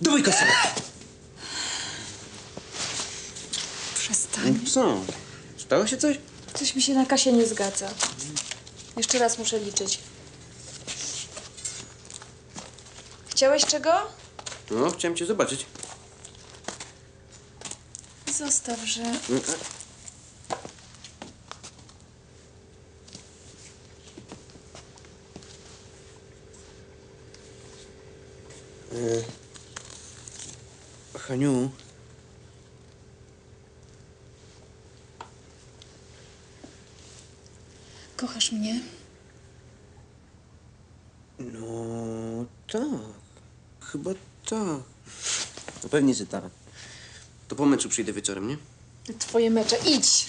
Dawaj kasę! Przestań. Co? Stało się coś? Coś mi się na kasie nie zgadza. Jeszcze raz muszę liczyć. Chciałeś czego? No, chciałem cię zobaczyć. Zostaw, że... Mm, Haniu, Kochasz mnie? no tak. Chyba tak. No pewnie, że tak. To po meczu przyjdę wieczorem, nie? Twoje mecze. Idź!